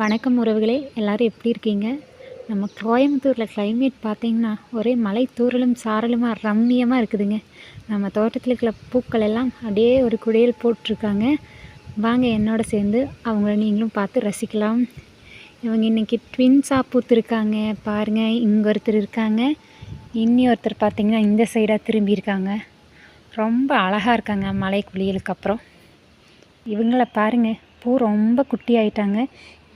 வணக்கம் உறவுகளே எல்லோரும் எப்படி இருக்கீங்க? நம்ம கோயம்புத்தூரில் கிளைமேட் பார்த்தீங்கன்னா ஒரே மலை தூரலும் சாரலுமாக ரம்மியமாக இருக்குதுங்க. நம்ம தோட்டத்தில் இருக்கிற பூக்கள் எல்லாம் அப்படியே ஒரு குடையல் போட்டிருக்காங்க. வாங்க என்னோட சேர்ந்து அவங்கள நீங்களும் பார்த்து ரசிக்கலாம். இவங்க இன்றைக்கி ட்வின்ஸாக பூத்துருக்காங்க. பாருங்கள் இங்கே ஒருத்தர் இருக்காங்க. இன்னி ஒருத்தர் பார்த்திங்கன்னா இந்த சைடாக திரும்பியிருக்காங்க ரொம்ப அழகாக இருக்காங்க மலை குளியலுக்கு அப்புறம். இவங்கள பாருங்க பூ ரொம்ப குட்டி ஆயிட்டாங்க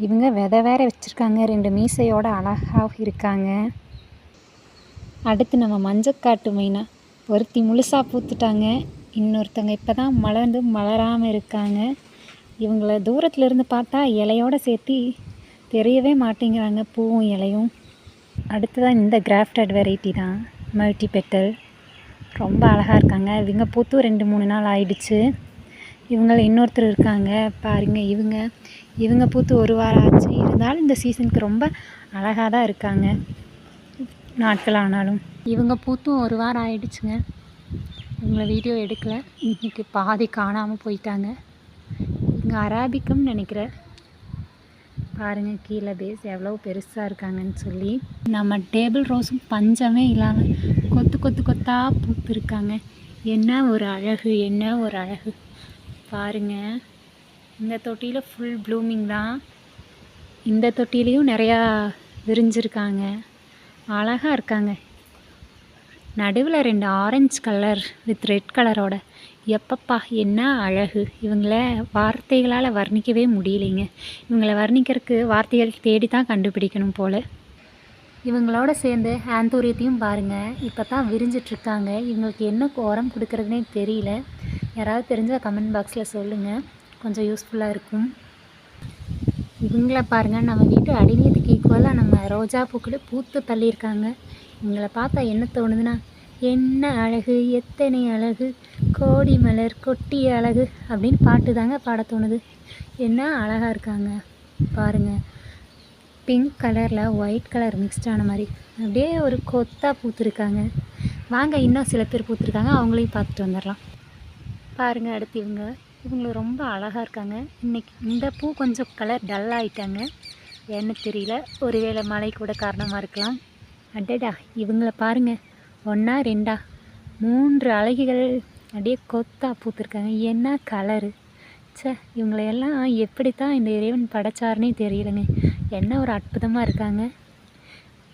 இவங்க விதை வேற வச்சுருக்காங்க. ரெண்டு மீசையோட அழகாக இருக்காங்க. அடுத்து நம்ம மஞ்சக்காட்டு மைனா ஒருத்தி முழுசாக பூத்துட்டாங்க. இன்னொருத்தவங்க இப்போ தான் மலர்ந்து மலராமல் இருக்காங்க. இவங்கள தூரத்தில் இருந்து பார்த்தா இலையோட சேர்த்து தெரியவே மாட்டேங்கிறாங்க பூவும் இலையும். அடுத்ததான் இந்த கிராஃப்டட் வெரைட்டி தான் மல்டி பெட்டல் ரொம்ப அழகாக இருக்காங்க. இவங்க பூத்தும் ரெண்டு மூணு நாள் ஆயிடுச்சு. இவங்கள இன்னொருத்தர் இருக்காங்க பாருங்க இவங்க. இவங்க பூத்து ஒரு வாரம் ஆச்சு. இருந்தாலும் இந்த சீசனுக்கு ரொம்ப அழகாக தான் இருக்காங்க. நாட்கள் ஆனாலும். இவங்க பூத்தும் ஒரு வாரம் ஆயிடுச்சுங்க. இவங்களை வீடியோ எடுக்கலை. இன்றைக்கி பாதி காணாமல் போயிட்டாங்க. இங்கே அராபிக்கம்னு நினைக்கிறேன் பாருங்க கீழே பேஸ் எவ்வளோ பெருசாக இருக்காங்கன்னு சொல்லி. நம்ம டேபிள் ரோஸும் பஞ்சமே இல்லாமல் கொத்து கொத்து கொத்தாக பூத்துருக்காங்க. என்ன ஒரு அழகு என்ன ஒரு அழகு. பாருங்க. இந்த தொட்டியில் ஃபுல் ப்ளூமிங் தான். இந்த தொட்டிலையும் நிறையா விரிஞ்சிருக்காங்க. அழகாக இருக்காங்க. நடுவில் ரெண்டு ஆரஞ்சு கலர் வித் ரெட் கலரோட எப்பப்பா என்ன அழகு. இவங்கள வார்த்தைகளால் வர்ணிக்கவே முடியலைங்க. இவங்களை வர்ணிக்கிறதுக்கு வார்த்தைகள் தேடி தான் கண்டுபிடிக்கணும் போல். இவங்களோட சேர்ந்து ஆந்தூரியத்தையும் பாருங்கள் இப்போ தான் விரிஞ்சிட்ருக்காங்க இவங்களுக்கு என்ன உரம் கொடுக்குறதுனே தெரியல. யாராவது தெரிஞ்சால் கமெண்ட் பாக்ஸில் சொல்லுங்கள் கொஞ்சம் யூஸ்ஃபுல்லாக இருக்கும். இவங்கள பாருங்கள் நம்ம வீட்டு அடிநீத்துக்கு ஈக்குவலாக நம்ம ரோஜா பூக்கள் பூத்து தள்ளியிருக்காங்க. இவங்கள பார்த்தா என்ன தோணுதுன்னா என்ன அழகு எத்தனை அழகு கோடி மலர் கொட்டிய அழகு அப்படின்னு பாட்டு தாங்க பாட தோணுது. என்ன அழகாக இருக்காங்க பாருங்கள் பிங்க் கலரில் ஒயிட் கலர் மிக்ஸ்டான மாதிரி. அப்படியே ஒரு கொத்தாக பூத்துருக்காங்க. வாங்க இன்னும் சில பேர் பூத்துருக்காங்க. அவங்களையும் பார்த்துட்டு வந்துடலாம். பாருங்கள் அடுத்து இவங்க. இவங்க ரொம்ப அழகாக இருக்காங்க. இன்றைக்கி இந்த பூ கொஞ்சம் கலர் டல் ஆகிட்டாங்க ஏன்னு தெரியல. ஒருவேளை மழை கூட காரணமாக இருக்கலாம். அடடா இவங்கள பாருங்கள் ஒன்றா ரெண்டா? மூன்று அழகிகள். அப்படியே கொத்தா பூத்துருக்காங்க. என்ன கலரு சே இவங்களையெல்லாம் எப்படி தான் இந்த இறைவன் படைச்சாருன்னே தெரியலங்க. என்ன ஒரு அற்புதமாக இருக்காங்க.